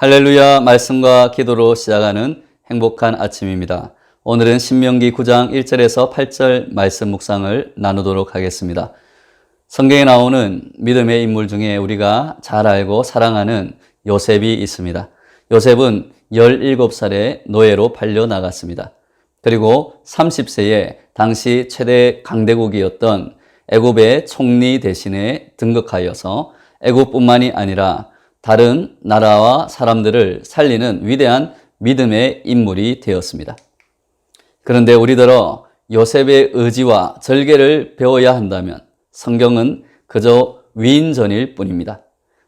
할렐루야 말씀과 기도로 시작하는 행복한 아침입니다. 오늘은 신명기 9장 1절에서 8절 말씀 묵상을 나누도록 하겠습니다. 성경에 나오는 믿음의 인물 중에 우리가 잘 알고 사랑하는 요셉이 있습니다. 요셉은 17살에 노예로 팔려 나갔습니다. 그리고 30세에 당시 최대 강대국이었던 애굽의 총리 대신에 등극하여서 애굽뿐만이 아니라 다른 나라와 사람들을 살리는 위대한 믿음의 인물이 되었습니다. 그런데 우리들어 요셉의 의지와 절개를 배워야 한다면 성경은 그저 위인전일 뿐입니다.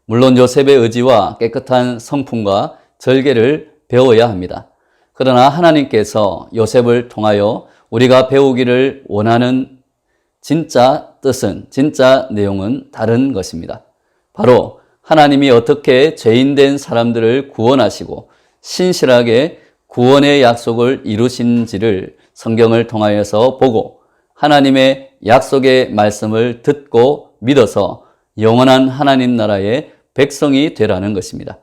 물론 요셉의 의지와 깨끗한 성품과 절개를 배워야 합니다. 그러나 하나님께서 요셉을 통하여 우리가 배우기를 원하는 진짜 뜻은, 진짜 내용은 다른 것입니다. 바로 하나님이 어떻게 죄인된 사람들을 구원하시고 신실하게 구원의 약속을 이루신지를 성경을 통하여서 보고 하나님의 약속의 말씀을 듣고 믿어서 영원한 하나님 나라의 백성이 되라는 것입니다.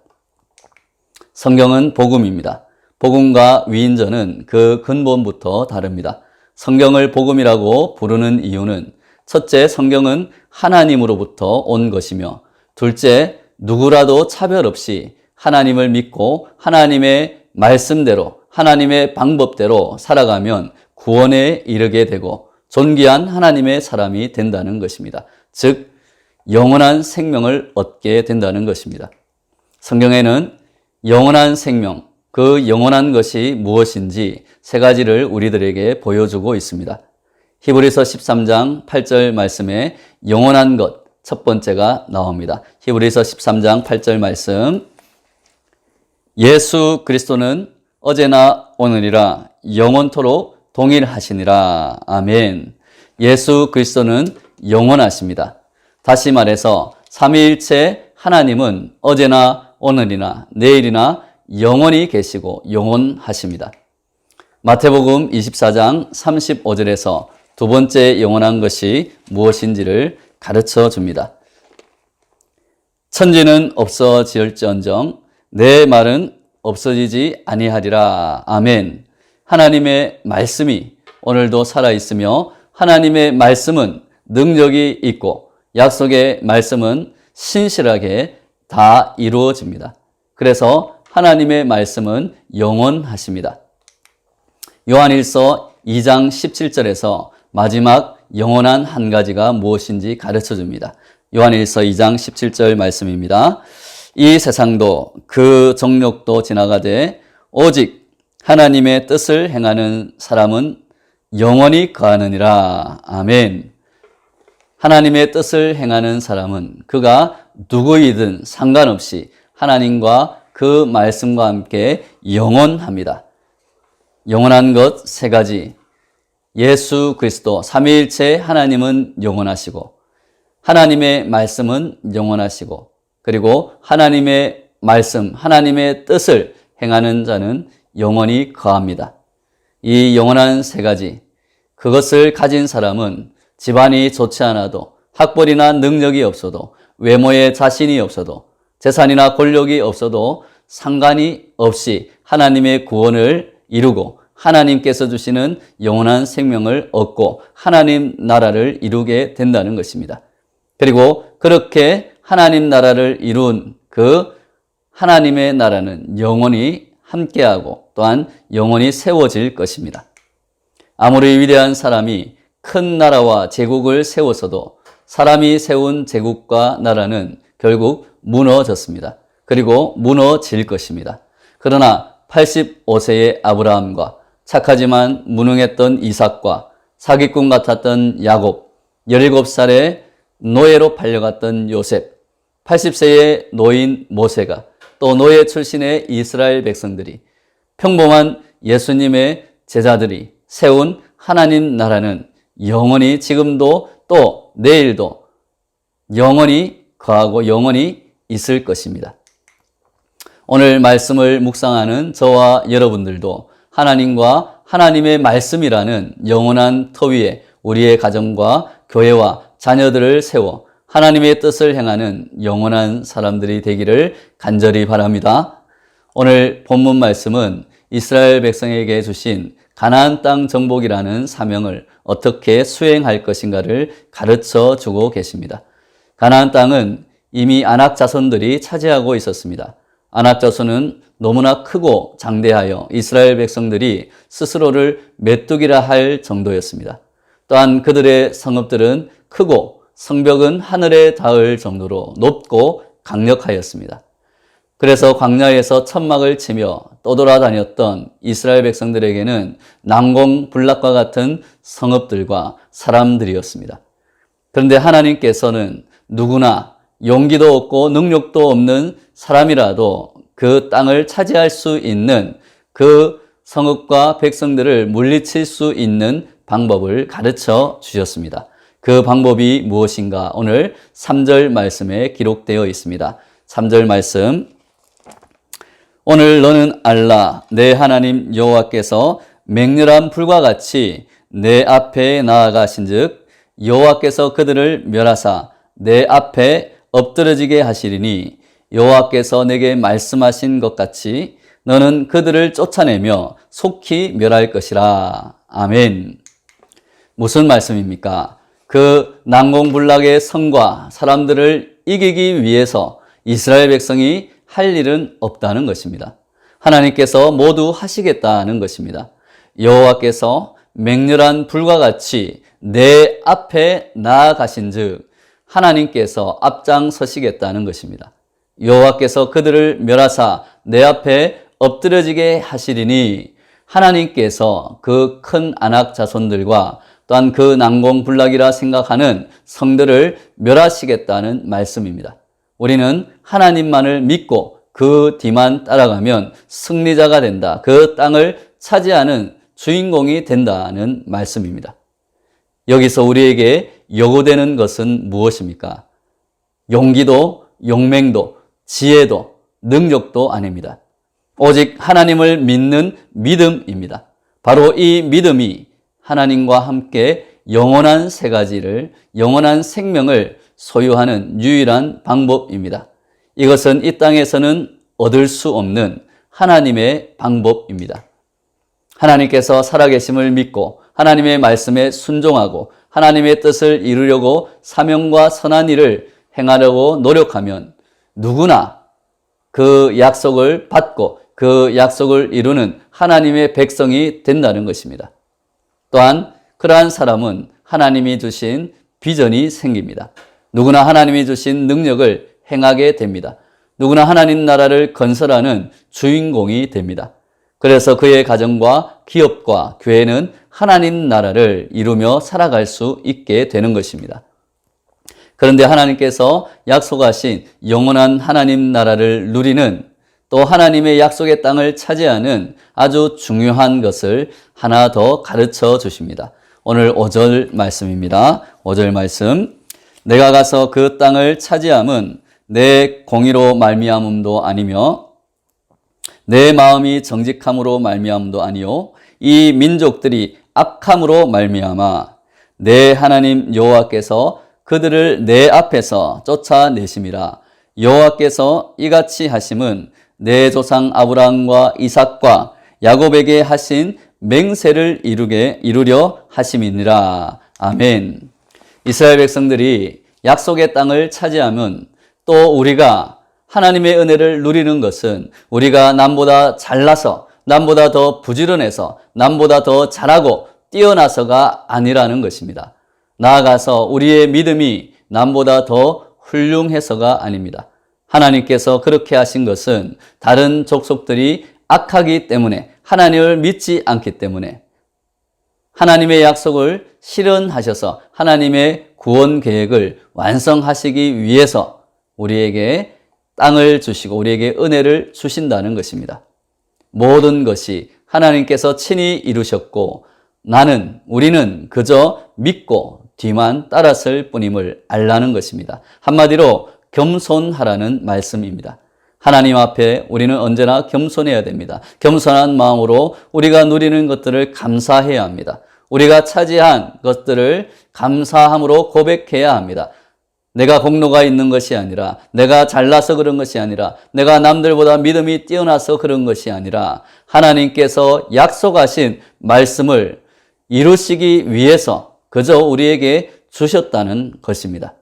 성경은 복음입니다. 복음과 위인전은 그 근본부터 다릅니다. 성경을 복음이라고 부르는 이유는 첫째, 성경은 하나님으로부터 온 것이며 둘째, 누구라도 차별 없이 하나님을 믿고 하나님의 말씀대로 하나님의 방법대로 살아가면 구원에 이르게 되고 존귀한 하나님의 사람이 된다는 것입니다. 즉, 영원한 생명을 얻게 된다는 것입니다. 성경에는 영원한 생명, 그 영원한 것이 무엇인지 세 가지를 우리들에게 보여주고 있습니다. 히브리서 13장 8절 말씀에 영원한 것 첫 번째가 나옵니다. 히브리서 13장 8절 말씀. 예수 그리스도는 어제나 오늘이라 영원토록 동일하시니라. 아멘. 예수 그리스도는 영원하십니다. 다시 말해서 삼위일체 하나님은 어제나 오늘이나 내일이나 영원히 계시고 영원하십니다. 마태복음 24장 35절에서 두 번째 영원한 것이 무엇인지를 가르쳐 줍니다. 천지는 없어질지언정 내 말은 없어지지 아니하리라. 아멘. 하나님의 말씀이 오늘도 살아 있으며 하나님의 말씀은 능력이 있고 약속의 말씀은 신실하게 다 이루어집니다. 그래서 하나님의 말씀은 영원하십니다. 요한일서 2장 17절에서 마지막 영원한 한 가지가 무엇인지 가르쳐 줍니다. 요한일서 2장 17절 말씀입니다. 이 세상도 그 정력도 지나가되 오직 하나님의 뜻을 행하는 사람은 영원히 거하느니라. 아멘. 하나님의 뜻을 행하는 사람은 그가 누구이든 상관없이 하나님과 그 말씀과 함께 영원합니다. 영원한 것 세 가지. 예수 그리스도 삼위일체 하나님은 영원하시고 하나님의 말씀은 영원하시고 그리고 하나님의 말씀, 하나님의 뜻을 행하는 자는 영원히 거합니다. 이 영원한 세 가지. 그것을 가진 사람은 집안이 좋지 않아도 학벌이나 능력이 없어도 외모에 자신이 없어도 재산이나 권력이 없어도 상관이 없이 하나님의 구원을 이루고 하나님께서 주시는 영원한 생명을 얻고 하나님 나라를 이루게 된다는 것입니다. 그리고 그렇게 하나님 나라를 이룬 그 하나님의 나라는 영원히 함께하고 또한 영원히 세워질 것입니다. 아무리 위대한 사람이 큰 나라와 제국을 세웠어도 사람이 세운 제국과 나라는 결국 무너졌습니다. 그리고 무너질 것입니다. 그러나 85세의 아브라함과 착하지만 무능했던 이삭과 사기꾼 같았던 야곱, 17살에 노예로 팔려갔던 요셉, 80세의 노인 모세가 또 노예 출신의 이스라엘 백성들이 평범한 예수님의 제자들이 세운 하나님 나라는 영원히 지금도 또 내일도 영원히 거하고 영원히 있을 것입니다. 오늘 말씀을 묵상하는 저와 여러분들도 하나님과 하나님의 말씀이라는 영원한 터 위에 우리의 가정과 교회와 자녀들을 세워 하나님의 뜻을 행하는 영원한 사람들이 되기를 간절히 바랍니다. 오늘 본문 말씀은 이스라엘 백성에게 주신 가나안 땅 정복이라는 사명을 어떻게 수행할 것인가를 가르쳐 주고 계십니다. 가나안 땅은 이미 아낙 자손들이 차지하고 있었습니다. 자손은 너무나 크고 장대하여 이스라엘 백성들이 스스로를 메뚜기라 할 정도였습니다. 또한 그들의 성읍들은 크고 성벽은 하늘에 닿을 정도로 높고 강력하였습니다. 그래서 광야에서 천막을 치며 떠돌아다녔던 이스라엘 백성들에게는 난공불락과 같은 성읍들과 사람들이었습니다. 그런데 하나님께서는 누구나 용기도 없고 능력도 없는 사람이라도 그 땅을 차지할 수 있는 그 성읍과 백성들을 물리칠 수 있는 방법을 가르쳐 주셨습니다. 그 방법이 무엇인가 오늘 3절 말씀에 기록되어 있습니다. 3절 말씀 오늘 너는 알라 내 하나님 여호와께서 맹렬한 불과 같이 내 앞에 나아가신즉 여호와께서 그들을 멸하사 내 앞에 엎드러지게 하시리니 여호와께서 내게 말씀하신 것 같이 너는 그들을 쫓아내며 속히 멸할 것이라. 아멘. 무슨 말씀입니까? 그 난공불락의 성과 사람들을 이기기 위해서 이스라엘 백성이 할 일은 없다는 것입니다. 하나님께서 모두 하시겠다는 것입니다. 여호와께서 맹렬한 불과 같이 내 앞에 나아가신즉 하나님께서 앞장서시겠다는 것입니다. 여호와께서 그들을 멸하사 내 앞에 엎드려지게 하시리니 하나님께서 그 큰 안악 자손들과 또한 그 난공불락이라 생각하는 성들을 멸하시겠다는 말씀입니다. 우리는 하나님만을 믿고 그 뒤만 따라가면 승리자가 된다. 그 땅을 차지하는 주인공이 된다는 말씀입니다. 여기서 우리에게 요구되는 것은 무엇입니까? 용기도, 용맹도, 지혜도, 능력도 아닙니다. 오직 하나님을 믿는 믿음입니다. 바로 이 믿음이 하나님과 함께 영원한 세 가지를, 영원한 생명을 소유하는 유일한 방법입니다. 이것은 이 땅에서는 얻을 수 없는 하나님의 방법입니다. 하나님께서 살아계심을 믿고 하나님의 말씀에 순종하고 하나님의 뜻을 이루려고 사명과 선한 일을 행하려고 노력하면 누구나 그 약속을 받고 그 약속을 이루는 하나님의 백성이 된다는 것입니다. 또한 그러한 사람은 하나님이 주신 비전이 생깁니다. 누구나 하나님이 주신 능력을 행하게 됩니다. 누구나 하나님 나라를 건설하는 주인공이 됩니다. 그래서 그의 가정과 기업과 교회는 하나님 나라를 이루며 살아갈 수 있게 되는 것입니다. 그런데 하나님께서 약속하신 영원한 하나님 나라를 누리는 또 하나님의 약속의 땅을 차지하는 아주 중요한 것을 하나 더 가르쳐 주십니다. 오늘 5절 말씀입니다. 5절 말씀. 내가 가서 그 땅을 차지함은 내 공의로 말미암음도 아니며 내 마음이 정직함으로 말미암음도 아니요 이 민족들이 악함으로 말미암아 내 하나님 여호와께서 그들을 내 앞에서 쫓아내심이라 여호와께서 이같이 하심은 내 조상 아브라함과 이삭과 야곱에게 하신 맹세를 이루게 이루려 하심이니라 아멘. 이스라엘 백성들이 약속의 땅을 차지하면 또 우리가 하나님의 은혜를 누리는 것은 우리가 남보다 잘나서 남보다 더 부지런해서 남보다 더 잘하고 뛰어나서가 아니라는 것입니다. 나아가서 우리의 믿음이 남보다 더 훌륭해서가 아닙니다. 하나님께서 그렇게 하신 것은 다른 족속들이 악하기 때문에 하나님을 믿지 않기 때문에 하나님의 약속을 실현하셔서 하나님의 구원 계획을 완성하시기 위해서 우리에게 땅을 주시고 우리에게 은혜를 주신다는 것입니다. 모든 것이 하나님께서 친히 이루셨고 나는 우리는 그저 믿고 뒤만 따랐을 뿐임을 알라는 것입니다. 한마디로 겸손하라는 말씀입니다. 하나님 앞에 우리는 언제나 겸손해야 됩니다. 겸손한 마음으로 우리가 누리는 것들을 감사해야 합니다. 우리가 차지한 것들을 감사함으로 고백해야 합니다. 내가 공로가 있는 것이 아니라 내가 잘나서 그런 것이 아니라 내가 남들보다 믿음이 뛰어나서 그런 것이 아니라 하나님께서 약속하신 말씀을 이루시기 위해서 그저 우리에게 주셨다는 것입니다.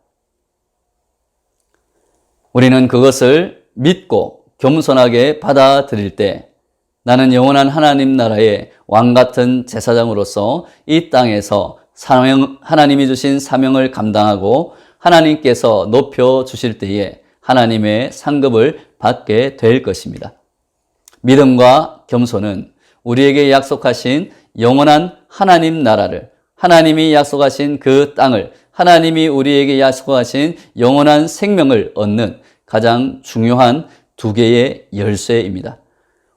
우리는 그것을 믿고 겸손하게 받아들일 때 나는 영원한 하나님 나라의 왕 같은 제사장으로서 이 땅에서 사명, 하나님이 주신 사명을 감당하고 하나님께서 높여 주실 때에 하나님의 상급을 받게 될 것입니다. 믿음과 겸손은 우리에게 약속하신 영원한 하나님 나라를 하나님이 약속하신 그 땅을 하나님이 우리에게 약속하신 영원한 생명을 얻는 가장 중요한 두 개의 열쇠입니다.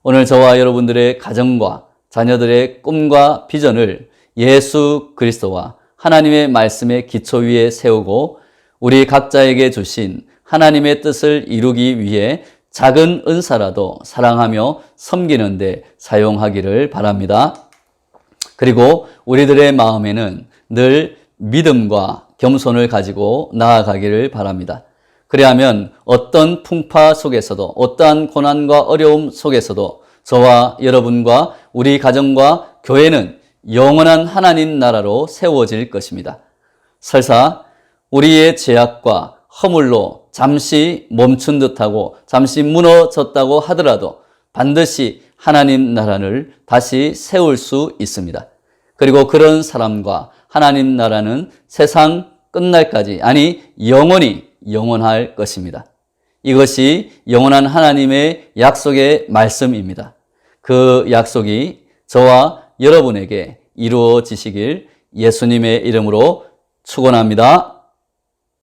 오늘 저와 여러분들의 가정과 자녀들의 꿈과 비전을 예수 그리스도와 하나님의 말씀의 기초 위에 세우고 우리 각자에게 주신 하나님의 뜻을 이루기 위해 작은 은사라도 사랑하며 섬기는데 사용하기를 바랍니다. 그리고 우리들의 마음에는 늘 믿음과 겸손을 가지고 나아가기를 바랍니다. 그리하면 어떤 풍파 속에서도 어떠한 고난과 어려움 속에서도 저와 여러분과 우리 가정과 교회는 영원한 하나님 나라로 세워질 것입니다. 설사 우리의 죄악과 허물로 잠시 멈춘 듯하고 잠시 무너졌다고 하더라도 반드시 하나님 나라를 다시 세울 수 있습니다. 그리고 그런 사람과 하나님 나라는 세상 끝날까지 아니 영원히 영원할 것입니다. 이것이 영원한 하나님의 약속의 말씀입니다. 그 약속이 저와 여러분에게 이루어지시길 예수님의 이름으로 축원합니다.